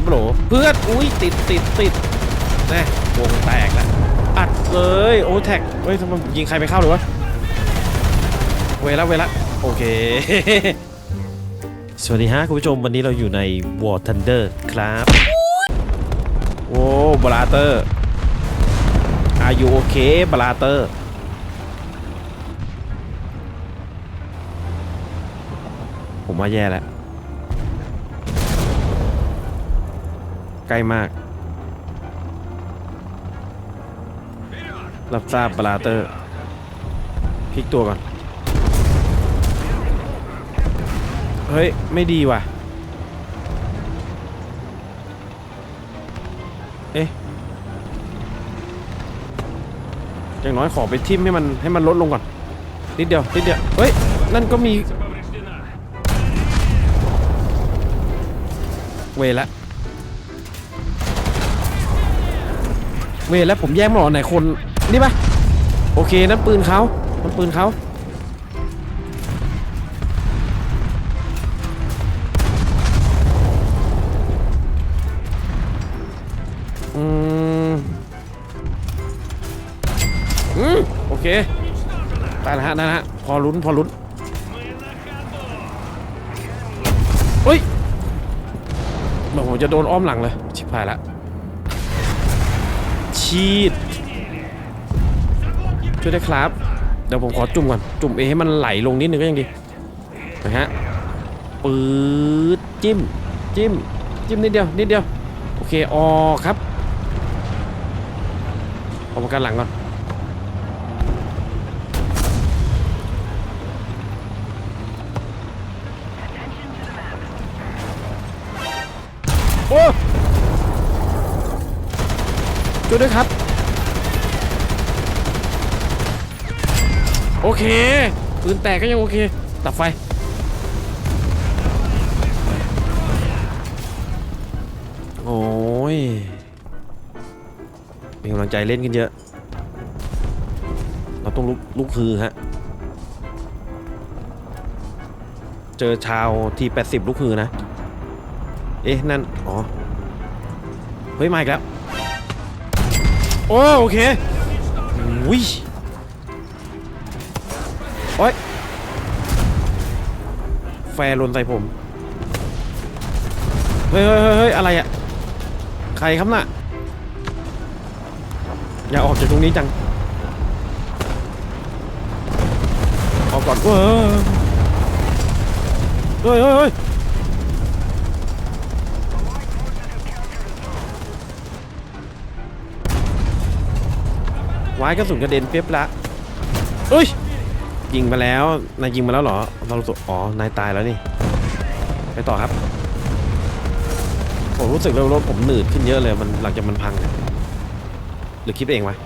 นะโบรเพื่อนอุ้ยติดติดติดแน่วงแตกแล้วอัดเลยโอ้แท็กเฮ้ยทำไมยิงใครไปเข้าเลยวะเวลาเวลาโอเค สวัสดีฮะคุณผู้ชมวันนี้เราอยู่ใน War Thunder ครับ โอ้บลาเตอร์ Are you okay บลาเตอร์ผมว่าแย่แล้ว ใกล้มาก รับทราบบลาเตอร์พลิกตัวก่อน เฮ้ย ไม่ดีว่ะ เอ๊ะอย่างน้อยขอไปทิมให้มันให้มันลดลงก่อน นิดเดียว นิดเดียว เฮ้ย นั่นก็มี เวละ เวแล้วผมแยกไม่ออกไหนคนนี่ปะโอเคนั่นปืนเขานั่นปืนเขาอืมอืมโอเคได้แล้วฮะได้แล้วฮะพอลุ้นพอลุ้นเฮ้ยเหมือนผมจะโดนอ้อมหลังเลย ชิบหายละ ชีดช่วยได้ครับ เดี๋ยวผมขอจุ่มก่อน จุ่มเอให้มันไหลลงนิดนึงก็ยังดี นะฮะปืดจิ้ม จิ้ม จิ้มนิดเดียว นิดเดียว โอเค ออกครับเอาประกันหลังก่อน โอ้ ช่วยด้วยครับ โอเคปืนแตกก็ยังโอเค ตัดไฟ โอ้ยมีกำลังใจเล่นกันเยอะ เราต้องลุกลุกคือฮะ เจอชาวที80ลูกคือนะ เอ๊ะ นั่น อ๋อ เฮ้ย มาอีกแล้ว โอ้โอเคอุ้ยโอ้ยแฟร์ลนใส่ผม เฮ้ยเฮ้ยเฮ้ยอะไรอะใครครับน่ะ อย่าออกจากตรงนี้จัง ออกก่อนเว้ยเฮ้ยเฮ้ย วายกระสุนกระเด็นเปียบละเอ้ยยิงมาแล้ว นายยิงมาแล้วเหรอเรารู้สึกอ๋อ นายตายแล้วนี่ ไปต่อครับ ผมรู้สึกว่ารถผมหนืดขึ้นเยอะเลย มันหลังจากมันพังเนี่ยหรือคิดเองวะ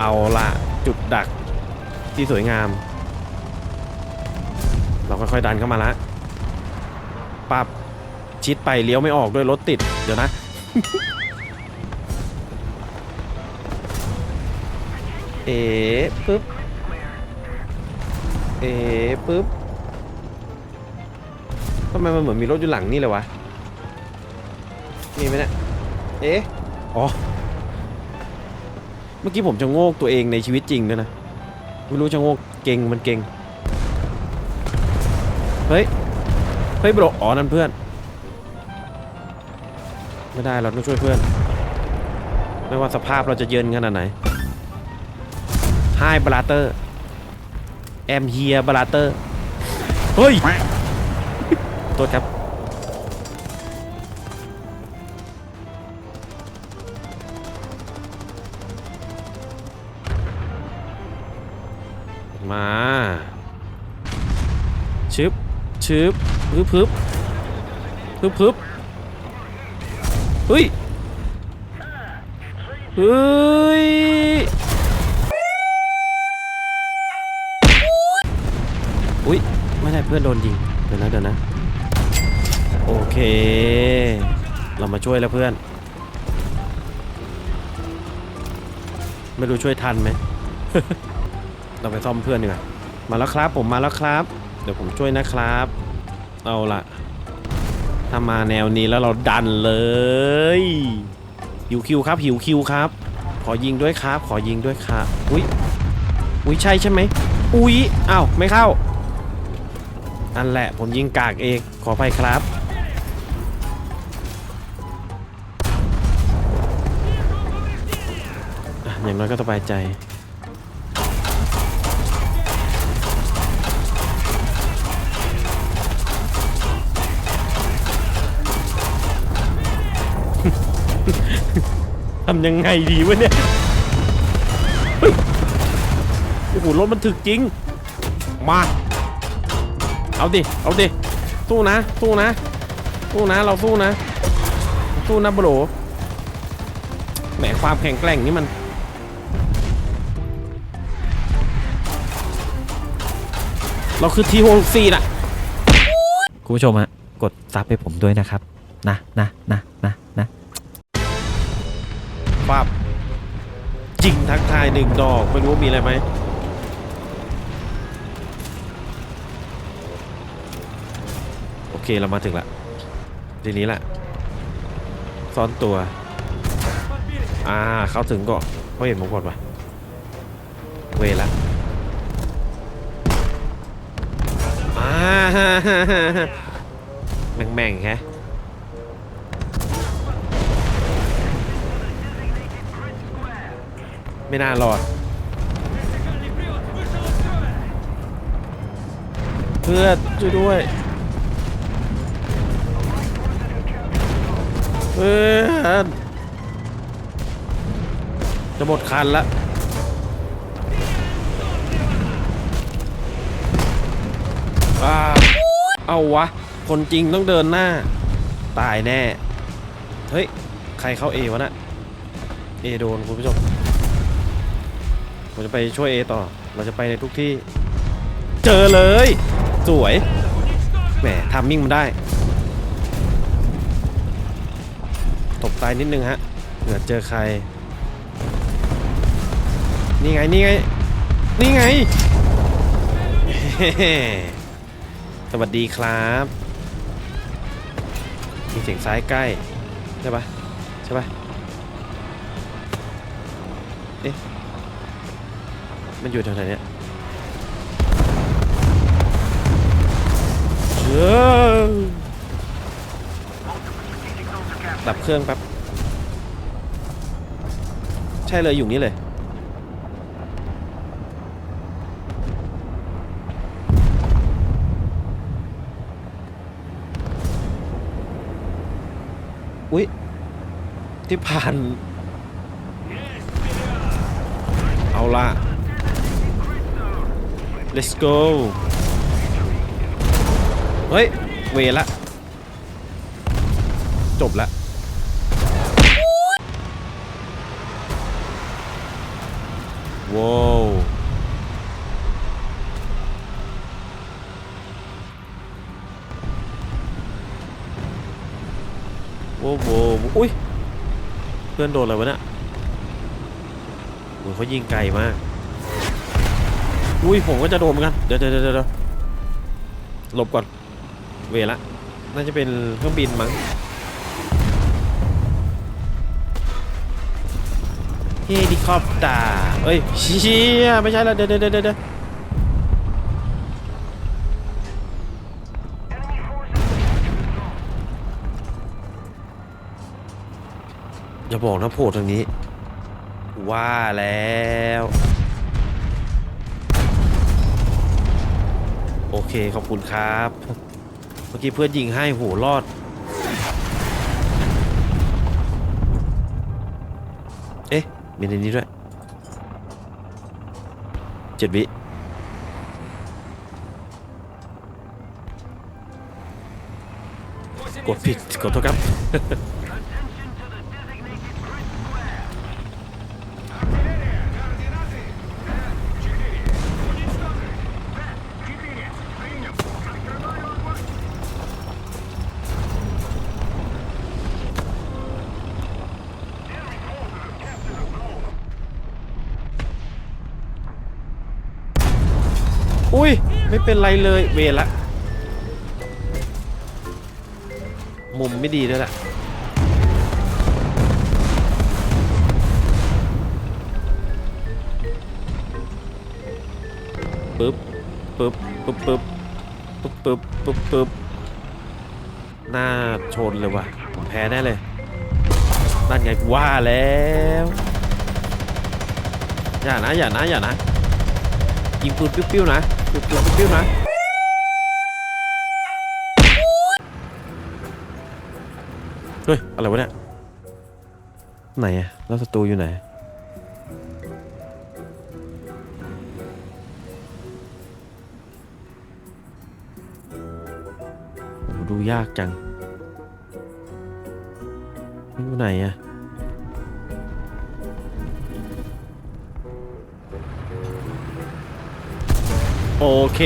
เอาละจุดดักที่สวยงาม เราค่อยๆดันเข้ามาละปับชิดไปเลี้ยวไม่ออกด้วยรถติด เดี๋ยวนะ เอ๋ปึ๊บ เอ๋ปึ๊บทำไมมันเหมือนมีรถอยู่หลังนี่เลยวะ มีไหมเนี่ย เอ๊ะ อ๋อ เมื่อกี้ผมจะโงกตัวเองในชีวิตจริงด้วยนะ ไม่รู้จะโงกเก่งมันเก่ง เฮ้ย เฮ้ยโบรอ๋อนั่นเพื่อน ไม่ได้เราต้องช่วยเพื่อน ไม่ว่าสภาพเราจะเยินขนาดไหน ไฮบลาเตอร์แอมเฮียบลาเตอร์เฮ้ยตัวครับมาชึบชึบพึบพึบพึบพึบเฮ้ยพึ อุ้ยไม่ได้เพื่อนโดนยิงเดี๋ยวนะเดี๋ยวนะ โอเค เรามาช่วยแล้วเพื่อน ไม่รู้ช่วยทันไหม เราไปซ่อมเพื่อนดีกว่ามาแล้วครับผมมาแล้วครับ เดี๋ยวผมช่วยนะครับ เอาละถ้ามาแนวนี้แล้วเราดันเลยหิวคิวครับหิวคิวครับ ขอยิงด้วยครับ ขอยิงด้วยครับ อุ้ยอุ้ยใช่ใช่ไหมอุ้ยอ้าวไม่เข้า นั่นแหละผมยิงกากเองขอไปครับ อย่างน้อยก็สบายใจทำยังไงดีวะเนี่ยโอ้โหรถมันถึกจริง มา เอาดิ เอาดิ สู้นะ สู้นะ สู้นะ เราสู้นะ สู้นะบโหลแหมความแข็งแกร่งนี่มัน เราคือทีโฮซีน่ะ คุณผู้ชมฮะ กดซับให้ผมด้วยนะครับ นะนะนะนะนะปั๊บยิงทักทายหนึ่งดอก ไม่รู้ว่ามีอะไรไหม เคเรามาถึงละทีนี้แหละซ่อนตัว อ่า เข้าถึงก็เขาเห็นผมก่อนปะเวละอ่าแม่งแม่งๆแฮะไม่น่ารอด เพื่อช่วยด้วย พื่อนจะหมดคันละอ่าเอาวะ คนจริงต้องเดินหน้า ตายแน่ เฮ้ย ใครเข้าเอวะนะ เอโดนคุณผู้ชมผมจะไปช่วยเอต่อ เราจะไปในทุกที่ เจอเลย สวย แหมทามมิ่งมันได้ ตบตายนิดนึงฮะเผื่อเจอใคร นี่ไง นี่ไง นี่ไง สวัสดีครับ มีเสียงซ้ายใกล้ ใช่ปะใช่ปะเอ๊ะ มันอยู่แถวไหนเนี่ยเชื่อ ดับเครื่องแป๊บ ใช่เลยอยู่นี่เลย อุ๊ย ที่ผ่าน เอาละ let's go เฮ้ย เวละ จบละ ว้าวโว้โวอุ้ย เพื่อนโดนอะไรวะเนี่ยโอ้ยเขายิงไกลมาก อุ้ย ผมก็จะโดนเหมือนกัน เดี๋ยวเดี๋ยวเดี๋ยวเดี๋ยวหลบก่อน เวละ น่าจะเป็นเครื่องบินมั้ง เฮลิคอปเตอร์เอ้ยเชี่ยไม่ใช่แล้วเดี๋ยวเดี๋ยวเดี๋ยวเดี๋ยวอย่าบอกนะโผล่ทางนี้ ว่าแล้ว โอเค ขอบคุณครับ เมื่อกี้เพื่อนยิงให้โหรอด มีในนี้ด้วยเจ็ดวิกดผิดขอโทษครับ อุ้ย ไม่เป็นไรเลยเวละ มุมไม่ดีด้วยแหละปึ๊บปึ๊บปึ๊บปึ๊บปึ๊บปึ๊บปึ๊บปึ๊บหน้าชนเลยว่ะผมแพ้แน่เลยนั่นไงว่าแล้วอย่านะอย่านะอย่านะยิงปืนปิ้วๆนะ ปืนปิ้วๆนะเฮ้ย อะไรวะเนี่ย ไหนอะแล้วศัตรูอยู่ไหนโหดูยากจัง อยู่ไหนอะ โอเค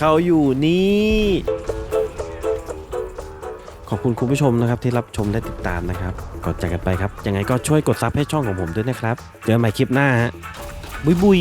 เขาอยู่นี่ ขอบคุณคุณผู้ชมนะครับที่รับชมและติดตามนะครับก่อนจากกันไปครับ ยังไงก็ช่วยกดซับให้ช่องของผมด้วยนะครับ เจอกันใหม่คลิปหน้าฮะบุยบุย